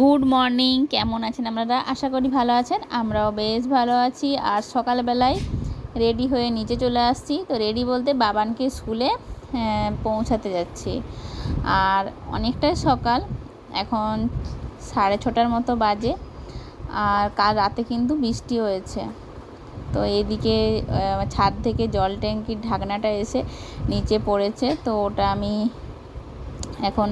Good morning কেমন আছেন আপনারা? আশা করি ভালো আছেন। আমরাও বেশ ভালো আছি। আর সকালবেলায় রেডি হয়ে নিচে চলে আসছি। তো রেডি বলতে বাবানকে স্কুলে হ্যাঁ, পৌঁছাতে যাচ্ছি। আর অনেকটাই সকাল। এখন সাড়ে ছটার মতো বাজে। আর কাল রাতে কিন্তু বৃষ্টি হয়েছে। তো এদিকে ছাদ থেকে জল ট্যাঙ্কির ঢাকনাটা এসে নিচে পড়েছে। তো ওটা আমি এখন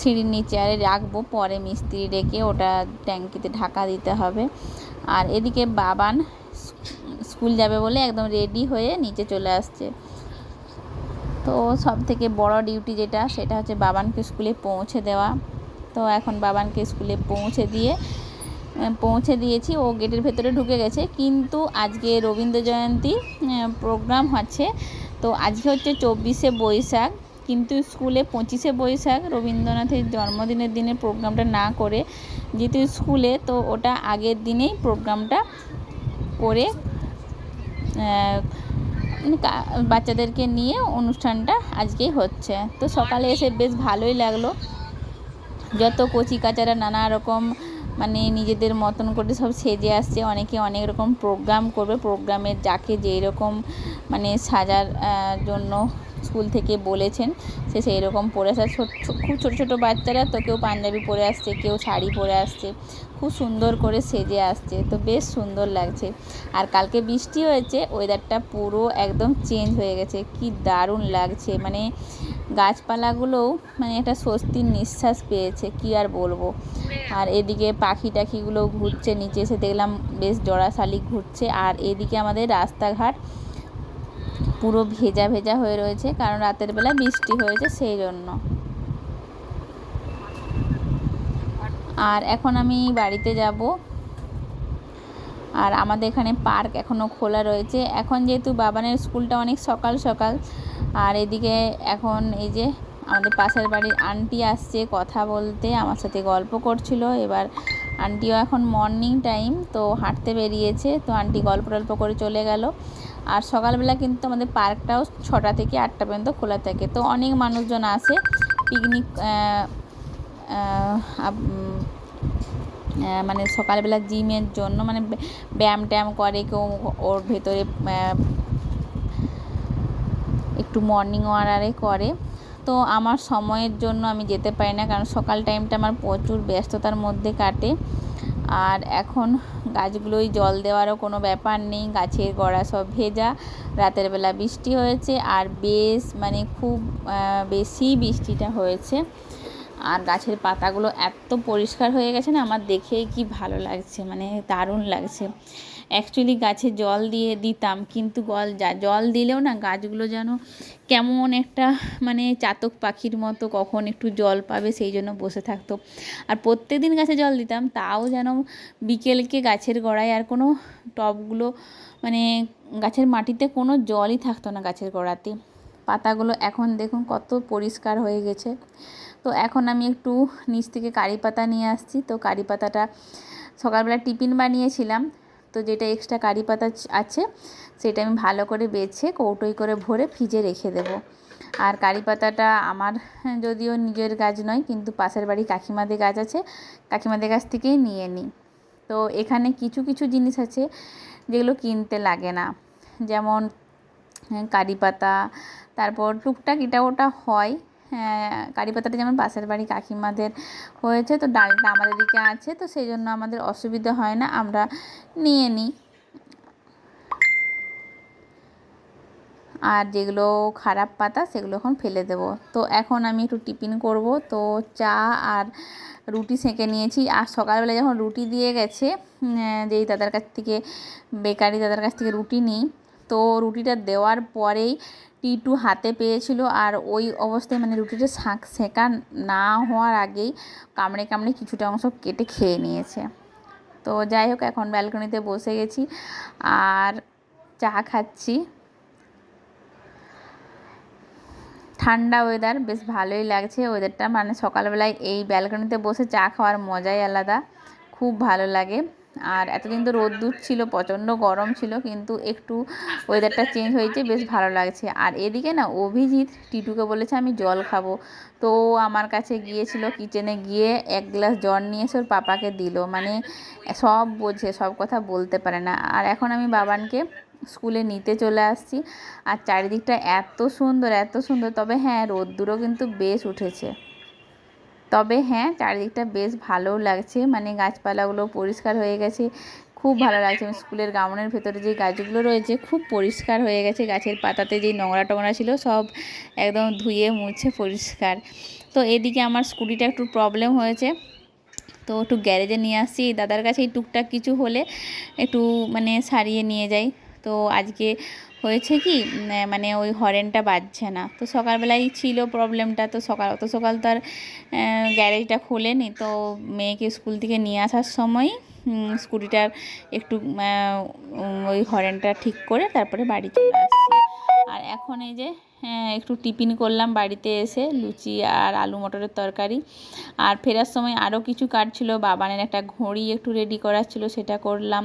সিঁড়ির নিচে আরে রাখব, পরে মিস্ত্রি ডেকে ওটা ট্যাঙ্কিতে ঢাকা দিতে হবে। আর এদিকে বাবান স্কুল যাবে বলে একদম রেডি হয়ে নিচে চলে আসছে। তো সব থেকে বড় ডিউটি যেটা, সেটা হচ্ছে বাবানকে স্কুলে পৌঁছে দেওয়া। তো এখন বাবানকে স্কুলে পৌঁছে দিয়ে পৌঁছে দিয়েছি। ও গেটের ভেতরে ঢুকে গেছে। কিন্তু আজকে রবীন্দ্র জয়ন্তী প্রোগ্রাম আছে তো আজকে হচ্ছে চব্বিশে বৈশাখ। কিন্তু স্কুলে পঁচিশে বৈশাখ রবীন্দ্রনাথের জন্মদিনের দিনে প্রোগ্রামটা না করে যেহেতু স্কুলে, তো ওটা আগের দিনেই প্রোগ্রামটা করে মানে বাচ্চাদেরকে নিয়ে অনুষ্ঠানটা আজকেই হচ্ছে। তো সকালে এসে বেশ ভালোই লাগল। যত কচি কাচারা নানা রকম মানে নিজেদের মতন করে সব সেজে আসছে, অনেকে অনেক রকম প্রোগ্রাম করবে। প্রোগ্রামের যাকে যেই রকম মানে সাজার জন্য স্কুল থেকে বলেছেন সে সেই রকম পরে আসে। খুব ছোটো ছোটো বাচ্চারা তো কেউ পাঞ্জাবি পরে আসছে, কেউ শাড়ি পরে আসছে। খুব সুন্দর করে সেজে আসছে, তো বেশ সুন্দর লাগছে। আর কালকে বৃষ্টি হয়েছে ওয়েদারটা পুরো একদম চেঞ্জ হয়ে গেছে। কি দারুণ লাগছে। মানে গাছপালাগুলোও মানে একটা স্বস্তির নিঃশ্বাস পেয়েছে, কি আর বলব। আর এদিকে পাখি টাখিগুলো ঘুরছে, নিচে এসে দেখলাম বেশ জড়া শালিক ঘুরছে। আর এদিকে আমাদের রাস্তাঘাট পুরো ভেজা ভেজা হয়ে রয়েছে, কারণ রাতের বেলা বৃষ্টি হয়েছে সেই জন্য। আর এখন আমি বাড়িতে যাব। আর আমাদের এখানে পার্ক এখনও খোলা রয়েছে। এখন যেহেতু বাবানের স্কুলটা অনেক সকাল সকাল, আর এদিকে এখন এই যে আমাদের পাশের বাড়ির আন্টি আসছে কথা বলতে, আমার সাথে গল্প করছিল। এবার আন্টিও এখন মর্নিং টাইম তো হাঁটতে বেরিয়েছে, তো আন্টি গল্প টল্প করে চলে গেল। আর সকালবেলা কিন্তু আমাদের পার্কটাও ছটা থেকে আটটা পর্যন্ত খোলা থাকে। তো অনেক মানুষজন আসে পিকনিক মানে সকালবেলা জিমের জন্য মানে ব্যায়াম ট্যায়াম করে, কেউ ওর ভেতরে একটু মর্নিং ওয়ারারে করে। তো আমার সময়ের জন্য আমি যেতে পারি না, কারণ সকাল টাইমটা আমার প্রচুর ব্যস্ততার মধ্যে কাটে। আর এখন গাছগুলোই জল দেওয়ারও কোনো ব্যাপার নেই, গাছের গোড়া সব ভেজা। রাতের বেলা বৃষ্টি হয়েছে আর বেশ মানে খুব বেশি বৃষ্টিটা হয়েছে। আর গাছের পাতাগুলো এত পরিষ্কার হয়ে গেছে না, আমার দেখেই কি ভালো লাগছে মানে দারুণ লাগছে। অ্যাকচুয়ালি গাছে জল দিয়ে দিতাম, কিন্তু গল যা, জল দিলেও না গাছগুলো যেন কেমন একটা মানে চাতক পাখির মতো কখন একটু জল পাবে সেই জন্য বসে থাকতো। আর প্রত্যেক দিন গাছে জল দিতাম, তাও যেন বিকেলকে গাছের গোড়ায় আর কোনো টবগুলো মানে গাছের মাটিতে কোনো জলই থাকতো না গাছের গোড়াতে। পাতাগুলো এখন দেখুন কত পরিষ্কার হয়ে গেছে। তো এখন আমি একটু নিচ থেকে কারি পাতা নিয়ে আসছি। তো কারি পাতাটা সকালবেলা টিফিন বানিয়েছিলাম। তো যেটা এক্সট্রা কারি পাতা আছে সেটা আমি ভালো করে বেছে কৌটোই করে ভরে ফ্রিজে রেখে দেব। আর কারি পাতাটা আমার হ্যাঁ, যদিও নিজের গাছ নয় কিন্তু পাশের বাড়ি কাকিমাদের গাছ আছে কাকিমাদের গাছ থেকেই নিয়ে নিই। তো এখানে কিছু কিছু জিনিস আছে যেগুলো কিনতে লাগে না। যেমন হ্যাঁ, কারি পাতা তারপর টুকটাক এটা ওটা হয় হ্যাঁ, কারি পাতাটা যেমন পাশের বাড়ি কাকিমাদের হয়েছে, তো ডালটা আমাদের দিকে আছে, তো সেই জন্য আমাদের অসুবিধা হয় না, আমরা নিয়ে নিই। আর যেগুলো খারাপ পাতা, সেগুলো এখন ফেলে দেবো। তো এখন আমি একটু টিফিন করব, তো চা আর রুটি সেঁকে নিয়েছি। আর সকালবেলা যখন রুটি দিয়ে গেছে যেই দাদার কাছ থেকে, বেকারি দাদার কাছ থেকে রুটি নিই, তো রুটিটা দেওয়ার পরেই টিটু হাতে পেয়েছিল আর ওই অবস্থায় মানে রুটিটা শাঁক সেঁকা না হওয়ার আগেই কামড়ে কামড়ে কিছুটা অংশ কেটে খেয়ে নিয়েছে। তো যাই হোক, এখন ব্যালকনিতে বসে গেছি আর চা খাচ্ছি। ঠান্ডা ওয়েদার বেশ ভালোই লাগছে ওয়েদারটা মানে সকালবেলায় এই ব্যালকনিতে বসে চা খাওয়ার মজাই আলাদা। খুব ভালো লাগে। আর এতদিন তো রোদ্দুর ছিল, প্রচণ্ড গরম ছিল, কিন্তু একটু ওয়েদারটা চেঞ্জ হয়েছে, বেশ ভালো লাগছে। আর এদিকে না, অভিজিৎ টিটুকে বলেছে, আমি জল খাব। তো আমার কাছে গিয়েছিল কিচেনে গিয়ে এক গ্লাস জল নিয়ে এসে ওর পাপাকে দিল। মানে সব বোঝে, সব কথা বলতে পারে না। আর এখন আমি বাবানকে স্কুলে নিতে চলে আসছি। আর চারিদিকটা এত সুন্দর এত সুন্দর, তবে হ্যাঁ রোদ্দুরও কিন্তু বেশ উঠেছে। তবে হ্যাঁ চারিদিকটা বেশ ভালোও লাগছে। মানে গাছপালাগুলো পরিষ্কার হয়ে গেছে, খুব ভালো লাগছে। স্কুলের গাউনের ভেতরে যে গাছগুলো রয়েছে, খুব পরিষ্কার হয়ে গেছে। গাছের পাতাতে যেই নোংরা টোংরা ছিল, সব একদম ধুয়ে মুছে পরিষ্কার। তো এদিকে আমার স্কুটিটা একটু প্রবলেম হয়েছে। তো একটু গ্যারেজে নিয়ে আসছি। দাদার কাছে টুকটাক কিছু হলে একটু মানে সারিয়ে নিয়ে যাই। তো আজকে হয়েছে কি মানে ওই হরেনটা বাজছে না। তো সকালবেলায় ছিল প্রবলেমটা, তো সকাল, অত সকাল তো আর গ্যারেজটা খোলেনি। তো মেয়েকে স্কুল থেকে নিয়ে আসার সময় স্কুটিটার একটু ওই হরেনটা ঠিক করে তারপরে বাড়ি চলে আসছি। আর এখন এই যে একটু টিফিন করলাম বাড়িতে এসে, লুচি আর আলু মটরের তরকারি। আর ফেরার সময় আরও কিছু কাজ ছিল, বাবানের একটা ঘড়ি একটু রেডি করার ছিল, সেটা করলাম।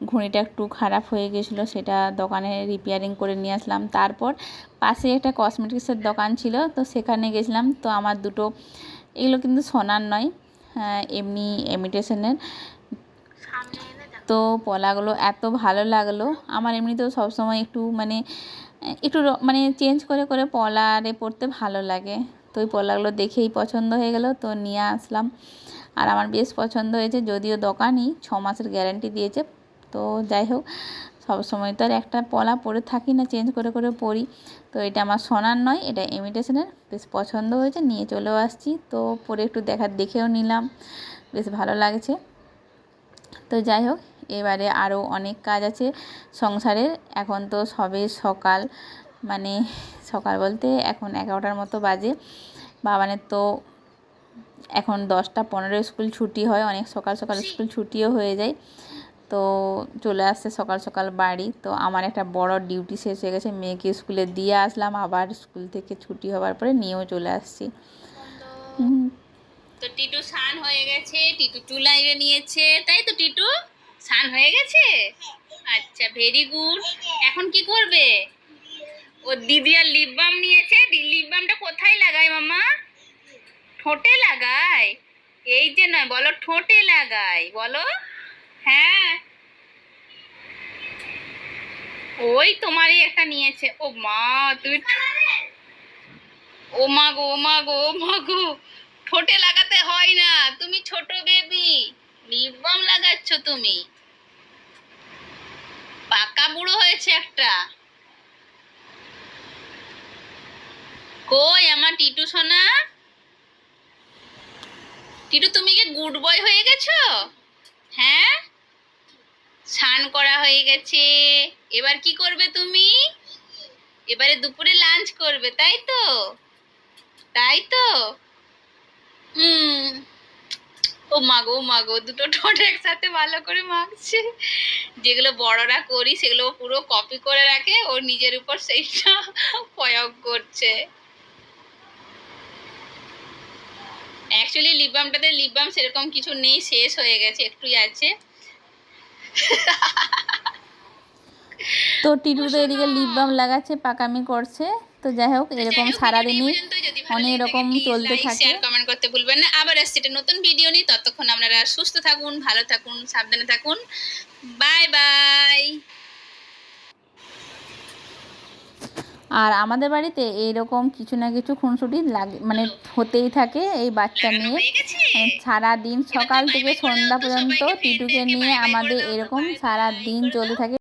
ঘড়িটা একটু খারাপ হয়ে গেছিল সেটা দোকানে রিপেয়ারিং করে নিয়ে আসলাম। তারপর পাশে একটা কসমেটিক্সের দোকান ছিল তো সেখানে গেছিলাম। তো আমার দুটো এগুলো কিন্তু সোনার নয় হ্যাঁ, এমনি এমিটেশনের তো পলাগুলো এত ভালো লাগল। আমার এমনিতেও সবসময় একটু মানে একটু মানে চেঞ্জ করে করে পলারে পরতে ভালো লাগে। তো ওই পলাগুলো দেখেই পছন্দ হয়ে গেল তো নিয়ে আসলাম। আর আমার বেশ পছন্দ হয়েছে যদিও দোকানই ছ মাসের গ্যারান্টি দিয়েছে তো যাই হোক সব সময় তো আর একটা পলা পরে থাকি না চেঞ্জ করে করে পরি। তো এটা আমার সোনার নয় এটা ইমিটেশনের বেশ পছন্দ হয়েছে নিয়ে চলেও আসছি। তো পরে একটু দেখার দেখেও নিলাম। বেশ ভালো লাগছে। তো যাই হোক এবারে আরও অনেক কাজ আছে সংসারের। এখন তো সবে সকাল মানে সকাল বলতে এখন এগারোটার মতো বাজে। বাবানের তো এখন দশটা পনেরো স্কুল ছুটি হয় অনেক সকাল সকাল স্কুল ছুটিও হয়ে যায়। তো চলে আসছে সকাল সকাল বাড়ি। তো আমার একটা বড় ডিউটি শেষ হয়ে গেছে। মেয়েকে স্কুলে দিয়ে আসলাম। আবার স্কুল থেকে ছুটি হওয়ার পরে নিয়েও চলে আসছি। তো টিটু স্নান হয়ে গেছে। টিটু চুলাইয়ে নিয়েছে। তাই তো টিটু? স্নান হয়ে গেছে? আচ্ছা ভেরি গুড এখন কি করবে? ও দিদি আর লিপ বাম নিয়েছে। লিপ বামটা কোথায় লাগায় মামা? ঠোঁটে লাগায়? এই যে নয় বলো ঠোঁটে লাগায়। বলো। হ্যাঁ। ওই তোমারই একটা নিয়েছে। ও মা ও মা গো, ও মা গো, ও মা গো। ঠোঁটে লাগাতে হয় না, তুমি ছোট বেবি। লাগাচ্ছ তুমি। পাকা বুড়ো হয়েছে একটা। কই আমার টিটু সোনা? টিটু, তুমি কি গুড বয় হয়ে গেছো? হ্যাঁ? স্নান করা হয়ে গেছে। এবার কি করবে তুমি? এবারে দুপুরে লাঞ্চ করবে, তাই তো? তাই তো? হুম। ও মাগো মাগো দুটো ঠোঁট একসাথে ভালো করে মাখছে। যেগুলো বড়রা করি, সেগুলো পুরো কপি করে রাখে, ও নিজের উপর সেইটা প্রয়োগ করছে। অ্যাকচুয়ালি লিপবামটাতে লিপবাম সেরকম কিছু নেই, শেষ হয়ে গেছে, একটুই আছে। তো টিটু তো এদিকে লিপ বাম লাগাচ্ছে পাকামি করছে। তো যাই হোক এরকম সারাদিনই অনেক রকম চলতে থাকে। শেয়ার কমেন্ট করতে ভুলবেন না। আবার আসছে এটা নতুন ভিডিও নিয়ে। ততক্ষণ আপনারা সুস্থ থাকুন ভালো থাকুন সাবধানে থাকুন। বাই বাই আর আমাদের বাড়িতে এইরকম কিছু না কিছু খুনসুটি লাগে মানে হতেই থাকে এই বাচ্চা নিয়ে। মানে সারা দিন সকাল থেকে সন্ধ্যা পর্যন্ত টিটুকে নিয়ে আমাদের এরকম সারা দিন চলতে থাকে।